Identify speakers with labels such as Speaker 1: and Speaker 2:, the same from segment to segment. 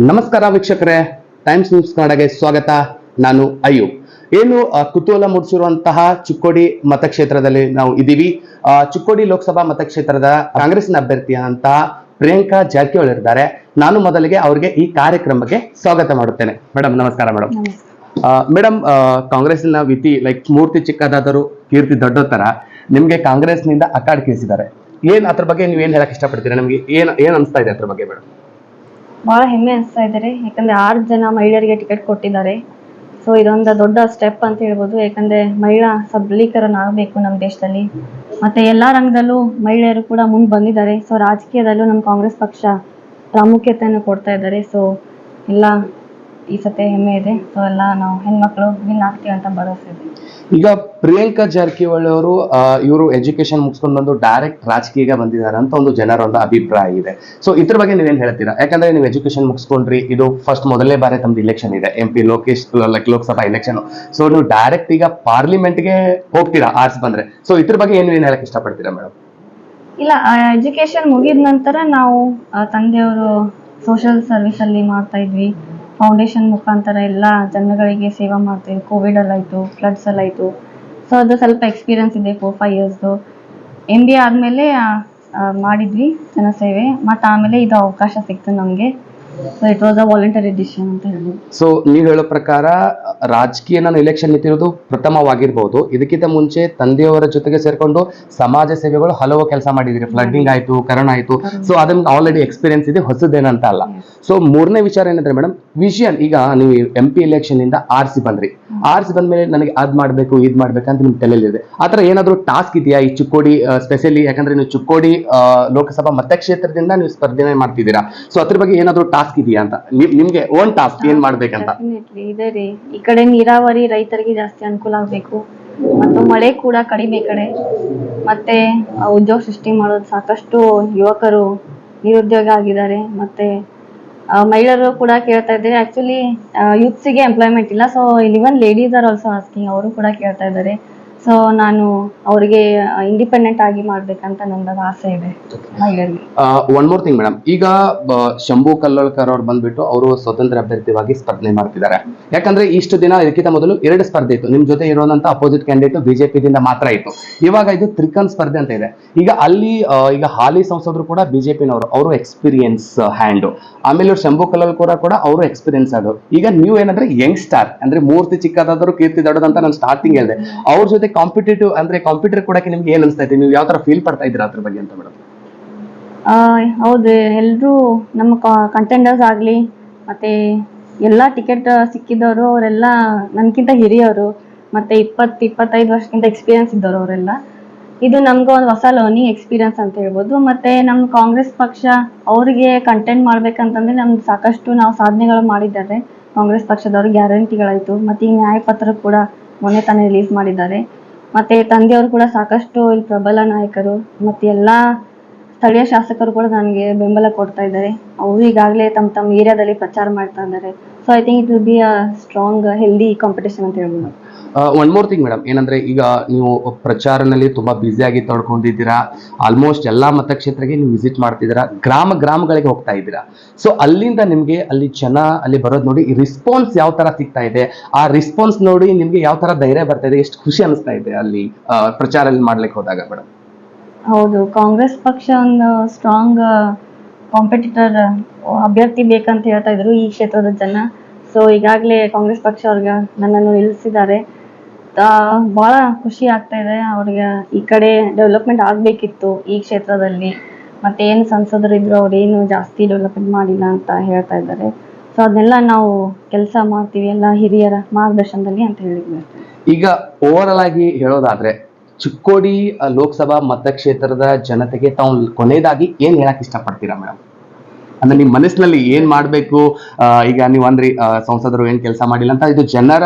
Speaker 1: ನಮಸ್ಕಾರ ವೀಕ್ಷಕರೇ times news ಕನ್ನಡಗೆ ಸ್ವಾಗತ. ನಾನು ಅಯ್ಯೂಬ್. ಏನು ಕುತೂಹಲ ಮೂಡಿಸಿರುವಂತಹ ಚಿಕ್ಕೋಡಿ ಮತಕ್ಷೇತ್ರದಲ್ಲಿ ನಾವು ಇದ್ದೀವಿ. ಆ, ಚಿಕ್ಕೋಡಿ ಲೋಕಸಭಾ ಮತಕ್ಷೇತ್ರದ ಕಾಂಗ್ರೆಸ್ನ ಅಂತ ಪ್ರಿಯಾಂಕಾ ಜಾರಕಿಹೊಳಿ ಇದ್ದಾರೆ ನಾನು ಮೊದಲಿಗೆ ಅವರಿಗೆ ಈ ಕಾರ್ಯಕ್ರಮಕ್ಕೆ ಸ್ವಾಗತ ಮಾಡುತ್ತೇನೆ. ಮೇಡಮ್ ನಮಸ್ಕಾರ ಮೇಡಮ್ ಮೇಡಮ್ ಕಾಂಗ್ರೆಸ್ನ ವಿತಿ ಲೈಕ್ ಮೂರ್ತಿ ಚಿಕ್ಕದಾದರೂ ಕೀರ್ತಿ ದೊಡ್ಡ ತರ ನಿಮ್ಗೆ ಕಾಂಗ್ರೆಸ್ನಿಂದ ಅಕ್ಕಾಡ್ಕಿಳಿಸಿದ್ದಾರೆ ಏನ್ ಅದ್ರ ಬಗ್ಗೆ ನೀವು ಏನ್ ಹೇಳಕ್ ಇಷ್ಟಪಡ್ತೀರಾ? ನಮ್ಗೆ ಏನ್ ಏನ್ ಅನ್ಸ್ತಾ ಇದೆ ಅದ್ರ ಬಗ್ಗೆ ಮೇಡಮ್
Speaker 2: ಬಹಳ ಹೆಮ್ಮೆ ಅನಿಸ್ತಾ ಇದ್ದಾರೆ ಯಾಕಂದ್ರೆ ಆರು ಜನ ಮಹಿಳೆಯರಿಗೆ ಟಿಕೆಟ್ ಕೊಟ್ಟಿದ್ದಾರೆ. ಸೊ ಇದೊಂದು ದೊಡ್ಡ ಸ್ಟೆಪ್ ಅಂತ ಹೇಳ್ಬೋದು. ಯಾಕಂದ್ರೆ ಮಹಿಳಾ ಸಬಲೀಕರಣ ಆಗಬೇಕು ನಮ್ಮ ದೇಶದಲ್ಲಿ. ಮತ್ತೆ ಎಲ್ಲಾ ರಂಗದಲ್ಲೂ ಮಹಿಳೆಯರು ಕೂಡ ಮುಂದೆ ಬಂದಿದ್ದಾರೆ. ಸೊ ರಾಜಕೀಯದಲ್ಲೂ ನಮ್ಮ ಕಾಂಗ್ರೆಸ್ ಪಕ್ಷ ಪ್ರಾಮುಖ್ಯತೆಯನ್ನು ಕೊಡ್ತಾ ಇದ್ದಾರೆ. ಸೊ ಎಲ್ಲ ಈ ಸತಿ ಹೆಮ್ಮೆ ಇದೆ. ಸೊ ಎಲ್ಲ ನಾವು ಹೆಣ್ಮಕ್ಳು ವಿನ್ ಆಗ್ತೀವಿ ಅಂತ ಭರವಸೆ ಇದೆ.
Speaker 1: ಈಗ ಪ್ರಿಯಾಂಕಾ ಜಾರಕಿಹೊಳಿ ಅವರು ಇವರು ಎಜುಕೇಶನ್ ಮುಗಿಸ್ಕೊಂಡು ಬಂದು ಡೈರೆಕ್ಟ್ ರಾಜಕೀಯ ಬಂದಿದ್ದಾರೆ ಅಂತ ಒಂದು ಜನರ ಒಂದು ಅಭಿಪ್ರಾಯ ಇದೆ. ಸೊ ಇದ್ರ ಬಗ್ಗೆ ನೀವೇನು ಹೇಳ್ತೀರಾ? ಯಾಕಂದ್ರೆ ನೀವು ಎಜುಕೇಶನ್ ಮುಗಿಸ್ಕೊಂಡ್ರಿ ಇದು ಫಸ್ಟ್ ಮೊದಲನೇ ಬಾರಿ ತಮ್ದು ಇಲೆಕ್ಷನ್ ಇದೆ. M P Lokesh like Lok Sabha election so ನೀವು ಡೈರೆಕ್ಟ್ ಈಗ ಪಾರ್ಲಿಮೆಂಟ್ಗೆ ಹೋಗ್ತೀರಾ ಆರ್ಟ್ಸ್ ಬಂದ್ರೆ. ಸೊ ಇದ್ರ ಬಗ್ಗೆ ಏನು ಏನು ಹೇಳಕ್ ಇಷ್ಟಪಡ್ತೀರಾ ಮೇಡಮ್?
Speaker 2: ಇಲ್ಲ ಎಜುಕೇಶನ್ ಮುಗಿದ ನಂತರ ನಾವು ತಂದೆಯವರು ಸೋಷಿಯಲ್ ಸರ್ವಿಸ್ ಅಲ್ಲಿ ಮಾಡ್ತಾ ಇದ್ವಿ. ಫೌಂಡೇಶನ್ ಮುಖಾಂತರ ಎಲ್ಲ ಜನಗಳಿಗೆ ಸೇವೆ ಮಾಡ್ತೀವಿ ಕೋವಿಡ್ ಅಲ್ಲಿ ಆಯ್ತು ಫ್ಲಡ್ಸ್ ಅಲ್ಲಿ ಆಯ್ತು. ಸೊ ಅದು ಸ್ವಲ್ಪ ಎಕ್ಸ್ಪೀರಿಯನ್ಸ್ ಇದೆ ಫೋರ್ ಫೈವ್ ಇಯರ್ಸ್ದು ಎಂ ಬಿ ಆದಮೇಲೆ ಮಾಡಿದ್ವಿ ಜನಸೇವೆ. ಮತ್ತು ಆಮೇಲೆ ಇದು ಅವಕಾಶ ಸಿಕ್ತು ನಮಗೆ. So it was a voluntary decision ಅಂತ ಹೇಳಿ.
Speaker 1: ಸೊ ನೀವು ಹೇಳೋ ಪ್ರಕಾರ ರಾಜಕೀಯ ನಾನು ಎಲೆಕ್ಷನ್ ನಿಂತಿರೋದು ಪ್ರಥಮವಾಗಿರ್ಬೋದು. ಇದಕ್ಕಿಂತ ಮುಂಚೆ ತಂದೆಯವರ ಜೊತೆಗೆ ಸೇರ್ಕೊಂಡು ಸಮಾಜ ಸೇವೆಗಳು ಹಲವು ಕೆಲಸ ಮಾಡಿದಿರಿ. ಫ್ಲಡ್ಡಿಂಗ್ ಆಯಿತು ಕರೋನಾ ಆಯಿತು. ಸೊ ಅದನ್ನ ಆಲ್ರೆಡಿ ಎಕ್ಸ್ಪೀರಿಯನ್ಸ್ ಇದೆ ಹೊಸದೇನಂತ ಅಲ್ಲ. ಸೊ ಮೂರನೇ ವಿಚಾರ ಏನಂದ್ರೆ ಮೇಡಮ್ ವಿಷನ್ ಈಗ ನೀವು ಎಂ ಪಿ ಎಲೆಕ್ಷನ್ ಇಂದ ಆರ್ಸಿ ಬಂದ್ರಿ. ಆರ್ಸಿ ಬಂದ್ಮೇಲೆ ನನಗೆ ಅದ್ ಮಾಡ್ಬೇಕು ಇದ್ ಮಾಡ್ಬೇಕಂತ ನಿಮ್ ತಲೆಯಲ್ಲಿದೆ. ಆತರ ಏನಾದ್ರು ಟಾಸ್ಕ್ ಇದೆಯಾ? ಈ ಚಿಕ್ಕೋಡಿ ಸ್ಪೆಷಲಿ ಯಾಕಂದ್ರೆ ನೀವು ಚಿಕ್ಕೋಡಿ ಆ, ಲೋಕಸಭಾ ಮತಕ್ಷೇತ್ರದಿಂದ ನೀವು ಸ್ಪರ್ಧೆ ಮಾಡ್ತಿದ್ದೀರಾ. ಸೊ ಅದ್ರ ಬಗ್ಗೆ ಏನಾದ್ರು ಟಾಸ್ಕ್ ಇದೆಯಾ ಅಂತ? ನಿಮ್- ನಿಮ್ಗೆ ಓನ್ ಟಾಸ್ಕ್ ಏನ್ ಮಾಡ್ಬೇಕಂತ?
Speaker 2: ಇದೆ ರೀ. ಈ ಕಡೆ ನೀರಾವರಿ ರೈತರಿಗೆ ಜಾಸ್ತಿ ಅನುಕೂಲ ಆಗ್ಬೇಕು. ಮತ್ತು ಮಳೆ ಕೂಡ ಕಡಿಮೆ ಕಡೆ. ಮತ್ತೆ ಆ, ಉದ್ಯೋಗ ಸೃಷ್ಟಿ ಮಾಡೋದು ಸಾಕಷ್ಟು ಯುವಕರು ನಿರುದ್ಯೋಗ ಆಗಿದ್ದಾರೆ. ಮತ್ತೆ ಆ, ಮಹಿಳೆಯರು ಕೂಡ ಕೇಳ್ತಾ ಇದ್ದಾರೆ. ಆಕ್ಚುಲಿ ಯೂತ್ಸಿಗೆ ಎಂಪ್ಲಾಯ್ಮೆಂಟ್ ಇಲ್ಲ. So even ladies are also asking ಅವರು ಕೂಡ ಕೇಳ್ತಾ ಇದ್ದಾರೆ. ಸೊ ನಾನು ಅವರಿಗೆ ಇಂಡಿಪೆಂಡೆಂಟ್ ಆಗಿ ಮಾಡ್ಬೇಕಂತ ನನ್ನದು ಆಸೆ ಇದೆ.
Speaker 1: ಒನ್ ಮೋರ್ ಥಿಂಗ್ ಮೇಡಮ್ ಈಗ ಶಂಭು ಕಲ್ಲೋಳ್ಕರ್ ಅವ್ರು ಬಂದ್ಬಿಟ್ಟು ಅವರು ಸ್ವತಂತ್ರ ಅಭ್ಯರ್ಥಿವಾಗಿ ಸ್ಪರ್ಧೆ ಮಾಡ್ತಿದ್ದಾರೆ. ಯಾಕಂದ್ರೆ ಇಷ್ಟು ದಿನ ಇದಕ್ಕಿಂತ ಮೊದಲು ಎರಡು ಸ್ಪರ್ಧೆ ಇತ್ತು. ನಿಮ್ ಜೊತೆ ಇರುವಂತ ಅಪೋಸಿಟ್ ಕ್ಯಾಂಡಿಡೇಟ್ ಬಿಜೆಪಿದಿಂದ ಮಾತ್ರ ಇತ್ತು. ಇವಾಗ ಇದು ತ್ರಿಕನ್ ಸ್ಪರ್ಧೆ ಅಂತ ಇದೆ. ಈಗ ಅಲ್ಲಿ ಈಗ ಹಾಲಿ ಸಂಸದರು ಕೂಡ ಬಿಜೆಪಿನವರು. ಅವರು ಎಕ್ಸ್ಪೀರಿಯನ್ಸ್ ಹ್ಯಾಂಡ್ ಆಮೇಲೆ ಇವ್ರು ಶಂಭು ಕಲ್ಲೋಳ್ಕರ್ ಕೂಡ ಅವರು ಎಕ್ಸ್ಪೀರಿಯನ್ಸ್ ಅದು. ಈಗ ನೀವು ಏನಂದ್ರೆ ಯಂಗ್ ಸ್ಟಾರ್ ಅಂದ್ರೆ ಮೂರ್ತಿ ಚಿಕ್ಕದಾದರೂ ಕೀರ್ತಿ ದೊಡ್ಡದಂತ ನಾನು ಸ್ಟಾರ್ಟಿಂಗ್ ಹೇಳಿದೆ. ಅವ್ರ ಜೊತೆ ಕಾಂಪಿಟೇಟಿವ್ ಅಂದ್ರೆ ಕಾಂಪಿಟೇಟರ್ ಕೂಡಕ್ಕೆ ನಿಮ್ಗೆ ಏನ್ ಅನ್ಸ್ತಾ ಇದೆ ನೀವು ಯಾವ ತರ ಫೀಲ್ ಪಡ್ತಾ ಇದ್ದೀರಾ ಅದ್ರ ಬಗ್ಗೆ ಅಂತ ಮೇಡಮ್
Speaker 2: ಹೌದು ಎಲ್ಲರೂ ನಮ್ಮ ಕಂಟೆಂಡರ್ಸ್ ಆಗಲಿ, ಮತ್ತೆ ಎಲ್ಲಾ ಟಿಕೆಟ್ ಸಿಕ್ಕಿದವರು, ಅವರೆಲ್ಲ ನನಗಿಂತ ಹಿರಿಯವರು ಮತ್ತೆ ಇಪ್ಪತ್, ಇಪ್ಪತ್ತೈದು ವರ್ಷಕ್ಕಿಂತ ಎಕ್ಸ್ಪೀರಿಯನ್ಸ್ ಇದ್ದವರು ಅವರೆಲ್ಲ. ಇದು ನಮ್ಗೆ ಒಂದು ಹೊಸ ಲರ್ನಿಂಗ್ ಎಕ್ಸ್ಪೀರಿಯನ್ಸ್ ಅಂತ ಹೇಳ್ಬೋದು. ಮತ್ತೆ ನಮ್ಮ ಕಾಂಗ್ರೆಸ್ ಪಕ್ಷ ಅವರಿಗೆ ಕಂಟೆಂಟ್ ಮಾಡ್ಬೇಕಂತಂದ್ರೆ ನಮ್ಗೆ ಸಾಕಷ್ಟು ನಾವು ಸಾಧನೆಗಳು ಮಾಡಿದ್ದಾರೆ. ಕಾಂಗ್ರೆಸ್ ಪಕ್ಷದವರು ಗ್ಯಾರಂಟಿಗಳಾಯ್ತು ಮತ್ತೆ ಈ ನ್ಯಾಯಪತ್ರ ಕೂಡ ಮೊನ್ನೆ ತಾನೇ ರಿಲೀಸ್ ಮಾಡಿದ್ದಾರೆ. ಮತ್ತು ತಂದೆಯವರು ಕೂಡ ಸಾಕಷ್ಟು ಇಲ್ಲಿ ಪ್ರಬಲ ನಾಯಕರು ಮತ್ತೆ ಎಲ್ಲ ಸ್ಥಳೀಯ ಶಾಸಕರು ಕೂಡ ನನಗೆ ಬೆಂಬಲ ಕೊಡ್ತಾ ಇದ್ದಾರೆ. ಅವರು ಈಗಾಗಲೇ ತಮ್ಮ ತಮ್ಮ ಏರಿಯಾದಲ್ಲಿ ಪ್ರಚಾರ ಮಾಡ್ತಾ ಇದ್ದಾರೆ. So I think it will be a strong healthy competition ಅಂತ ಹೇಳ್ಬೋದು.
Speaker 1: ಒನ್ ಮೋರ್ ಥಿಂಗ್ ಮೇಡಮ್ ಏನಂದ್ರೆ, ಈಗ ನೀವು ಪ್ರಚಾರನಲ್ಲಿ ತುಂಬಾ ಬ್ಯುಸಿಯಾಗಿ ತೊಡ್ಕೊಂಡಿದ್ದೀರಾ. ಆಲ್ಮೋಸ್ಟ್ ಎಲ್ಲಾ ಮತಕ್ಷೇತ್ರಕ್ಕೆ ನೀವು ವಿಸಿಟ್ ಮಾಡ್ತಿದ್ದೀರಾ. ಗ್ರಾಮ ಗ್ರಾಮಗಳಿಗೆ ಹೋಗ್ತಾ ಇದ್ದೀರಾ. ಸೊ ಅಲ್ಲಿಂದ ನಿಮ್ಗೆ ಅಲ್ಲಿ ಜನ ಅಲ್ಲಿ ಬರೋದು ನೋಡಿ ರಿಸ್ಪಾನ್ಸ್ ಯಾವ ತರ ಸಿಗ್ತಾ ಇದೆ. ಆ ರಿಸ್ಪಾನ್ಸ್ ನೋಡಿ ನಿಮ್ಗೆ ಯಾವ ತರ ಧೈರ್ಯ ಬರ್ತಾ ಇದೆ. ಎಷ್ಟು ಖುಷಿ ಅನಿಸ್ತಾ ಇದೆ ಅಲ್ಲಿ ಪ್ರಚಾರ ಮಾಡ್ಲಿಕ್ಕೆ ಹೋದಾಗ ಮೇಡಮ್
Speaker 2: ಹೌದು, ಕಾಂಗ್ರೆಸ್ ಪಕ್ಷ ಒಂದು ಸ್ಟ್ರಾಂಗ್ ಕಾಂಪಿಟೇಟರ್ ಅಭ್ಯರ್ಥಿ ಬೇಕಂತ ಹೇಳ್ತಾ ಇದ್ರು ಈ ಕ್ಷೇತ್ರದ ಜನ. ಸೊ ಈಗಾಗಲೇ ಕಾಂಗ್ರೆಸ್ ಪಕ್ಷ ಅವ್ರಿಗೆ ನನ್ನನ್ನು ನಿಲ್ಲಿಸಿದ್ದಾರೆ. ಭಾಳ ಖುಷಿ ಆಗ್ತಾ ಇದೆ. ಅವ್ರಿಗೆ ಈ ಕಡೆ ಡೆವಲಪ್ಮೆಂಟ್ ಆಗ್ಬೇಕಿತ್ತು ಈ ಕ್ಷೇತ್ರದಲ್ಲಿ. ಮತ್ತೆ ಏನು ಸಂಸದರು ಇದ್ರು ಅವ್ರೇನು ಜಾಸ್ತಿ ಡೆವಲಪ್ಮೆಂಟ್ ಮಾಡಿಲ್ಲ ಅಂತ ಹೇಳ್ತಾ ಇದ್ದಾರೆ. ಸೊ ಅದನ್ನೆಲ್ಲ ನಾವು ಕೆಲಸ ಮಾಡ್ತೀವಿ ಎಲ್ಲ ಹಿರಿಯರ ಮಾರ್ಗದರ್ಶನದಲ್ಲಿ ಅಂತ ಹೇಳಿದ್ವಿ.
Speaker 1: ಈಗ ಓವರ್ ಆಗಿ ಹೇಳೋದಾದ್ರೆ ಚಿಕ್ಕೋಡಿ ಲೋಕಸಭಾ ಮತಕ್ಷೇತ್ರದ ಜನತೆಗೆ ತಾವು ಕೊನೆಯದಾಗಿ ಏನ್ ಹೇಳಕ್ ಇಷ್ಟಪಡ್ತೀರಾ ಮೇಡಮ್ ಅಂದ್ರೆ ನಿಮ್ ಮನಸ್ಸಿನಲ್ಲಿ ಏನ್ ಮಾಡ್ಬೇಕು? ಈಗ ನೀವು ಅಂದ್ರಿ ಸಂಸದರು ಏನ್ ಕೆಲಸ ಮಾಡಿಲ್ಲ ಅಂತ ಇದು ಜನರ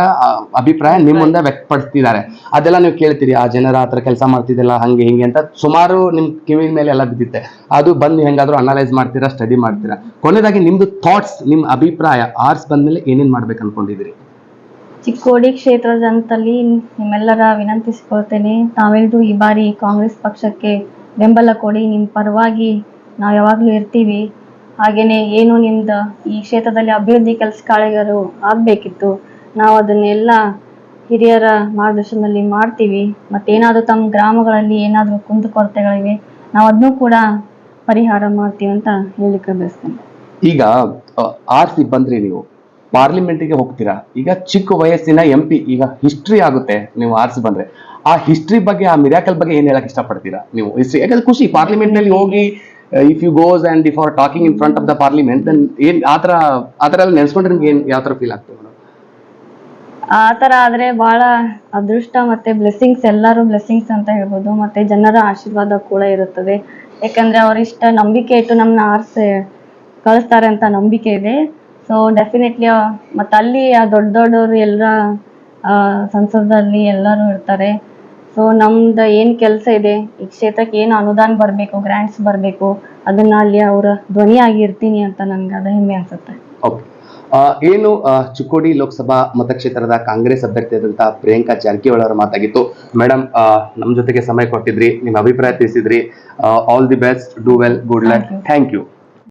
Speaker 1: ಅಭಿಪ್ರಾಯ ನಿಮ್ ಮುಂದೆ ವ್ಯಕ್ತಪಡಿಸ್ತಿದ್ದಾರೆ. ಅದೆಲ್ಲ ನೀವು ಕೇಳ್ತೀರಿ ಆ ಜನರ ಹತ್ರ ಕೆಲಸ ಮಾಡ್ತಿದ್ದಿಲ್ಲ ಹಂಗೆ ಹಿಂಗೆ ಅಂತ ಸುಮಾರು ನಿಮ್ ಕಿವಿ ಮೇಲೆ ಎಲ್ಲ ಬಿದ್ದಿತ್ತೆ. ಅದು ಬಂದು ಹೆಂಗಾದ್ರೂ ಅನಲೈಸ್ ಮಾಡ್ತೀರಾ ಸ್ಟಡಿ ಮಾಡ್ತೀರಾ? ಕೊನೆಯದಾಗಿ ನಿಮ್ದು ಥಾಟ್ಸ್ ನಿಮ್ ಅಭಿಪ್ರಾಯ ಆರ್ಸ್ ಬಂದ್ಮೇಲೆ ಏನೇನ್ ಮಾಡ್ಬೇಕು ಅನ್ಕೊಂಡಿದ್ದೀರಿ
Speaker 2: ಚಿಕ್ಕೋಡಿ ಕ್ಷೇತ್ರದ ಜನತಲ್ಲಿ ನಿಮ್ಮೆಲ್ಲರ ವಿನಂತಿಸಿಕೊಳ್ತೇನೆ. ತಾವೆಲ್ಲರೂ ಈ ಬಾರಿ ಕಾಂಗ್ರೆಸ್ ಪಕ್ಷಕ್ಕೆ ಬೆಂಬಲ ಕೊಡಿ. ನಿಮ್ಮ ಪರವಾಗಿ ನಾವು ಯಾವಾಗಲೂ ಇರ್ತೀವಿ. ಹಾಗೆಯೇ ಏನು ನಿಮ್ದು ಈ ಕ್ಷೇತ್ರದಲ್ಲಿ ಅಭಿವೃದ್ಧಿ ಕೆಲಸ ಕಾರ್ಯಗಳು ಆಗಬೇಕಿತ್ತು. ನಾವು ಅದನ್ನೆಲ್ಲ ಹಿರಿಯರ ಮಾರ್ಗದರ್ಶನದಲ್ಲಿ ಮಾಡ್ತೀವಿ. ಮತ್ತೇನಾದರೂ ತಮ್ಮ ಗ್ರಾಮಗಳಲ್ಲಿ ಏನಾದರೂ ಕುಂದುಕೊರತೆಗಳಿವೆ, ನಾವು ಅದನ್ನೂ ಕೂಡ ಪರಿಹಾರ ಮಾಡ್ತೀವಿ ಅಂತ ಹೇಳಿಕ್ಕೆ ಬಯಸ್ತೇನೆ
Speaker 1: ಈಗ ಆರ್ಸಿ ಬಂದ್ರಿ ನೀವು. ಪಾರ್ಲಿಮೆಂಟಿಗೆ ಹೋಗ್ತೀರಾ? ಈಗ ಚಿಕ್ಕ ವಯಸ್ಸಿನ ಎಂ ಪಿ ಈಗ ಹಿಸ್ಟ್ರಿ ಆಗುತ್ತೆ. ನೀವು ಆರ್ಸಿ ಬಂದ್ರೆ. ಆ ಹಿಸ್ಟ್ರಿ ಬಗ್ಗೆ, ಆ ಮಿರಾಕಲ್ ಬಗ್ಗೆ ಏನ್ ಹೇಳಕ್ ಇಷ್ಟಪಡ್ತೀರಾ ನೀವು? ಹಿಸ್ಟ್ರಿ ಯಾಕಂದ್ರೆ ಖುಷಿ. ಪಾರ್ಲಿಮೆಂಟ್ನಲ್ಲಿ ಹೋಗಿ if you goes and if are talking in front of the parliament then ಏನ್ ಆತರ ಆತರ ಎಲ್ಲ ನೆನ್ಸ್ಕೊಂಡ್ರೆ ನಿಮ್ಗೆ ಏನ್, ಯಾವ ತರ ಫೀಲ್ ಆಗ್ತದೆ
Speaker 2: ಆ ತರ ಆದ್ರೆ ಭಾಳ ಅದೃಷ್ಟ ಮತ್ತೆ ಬ್ಲೆಸ್ಸಿಂಗ್ಸ್ ಎಲ್ಲಾರು ಬ್ಲೆಸ್ಸಿಂಗ್ಸ್ ಅಂತ ಹೇಳ್ಬೋದು. ಮತ್ತೆ ಜನರ ಆಶೀರ್ವಾದ ಕೂಡ ಇರುತ್ತದೆ. ಯಾಕಂದ್ರೆ ಅವರಿಷ್ಟ ನಂಬಿಕೆ ಇಟ್ಟು ನಮ್ಮನ್ನ ಆರ್ಸೆ, ಕಳಿಸ್ತಾರೆ ಅಂತ ನಂಬಿಕೆ ಇದೆ. ಸೊ ಡೆಫಿನೆಟ್ಲಿ ಮತ್ತು ಅಲ್ಲಿ ಆ ದೊಡ್ಡ ದೊಡ್ಡವರು ಎಲ್ಲ ಸಂಸದಲ್ಲಿ ಎಲ್ಲರೂ ಇರ್ತಾರೆ. ಸೊ ನಮ್ದು ಏನು ಕೆಲಸ ಇದೆ ಈ ಕ್ಷೇತ್ರಕ್ಕೆ ಏನು ಅನುದಾನ ಬರಬೇಕು ಗ್ರ್ಯಾಂಟ್ಸ್ ಬರಬೇಕು ಅದನ್ನ ಅಲ್ಲಿ ಅವರ ಧ್ವನಿಯಾಗಿ ಇರ್ತೀನಿ ಅಂತ ನನ್ಗೆ ಅದು ಹೆಮ್ಮೆ ಅನ್ಸುತ್ತೆ.
Speaker 1: ಓಕೆ ಏನು ಚಿಕ್ಕೋಡಿ ಲೋಕಸಭಾ ಮತಕ್ಷೇತ್ರದ ಕಾಂಗ್ರೆಸ್ ಅಭ್ಯರ್ಥಿ ಅಭ್ಯರ್ಥಿಯಾದಂತಹ ಪ್ರಿಯಾಂಕಾ ಜಾರಕಿಹೊಳಿ ಅವರ ಮಾತಾಗಿತ್ತು. ಮೇಡಮ್ ನಮ್ಮ ಜೊತೆಗೆ ಸಮಯ ಕೊಟ್ಟಿದ್ರಿ ನಿಮ್ಮ ಅಭಿಪ್ರಾಯ ತಿಳಿಸಿದ್ರಿ. All the best do well good luck thank you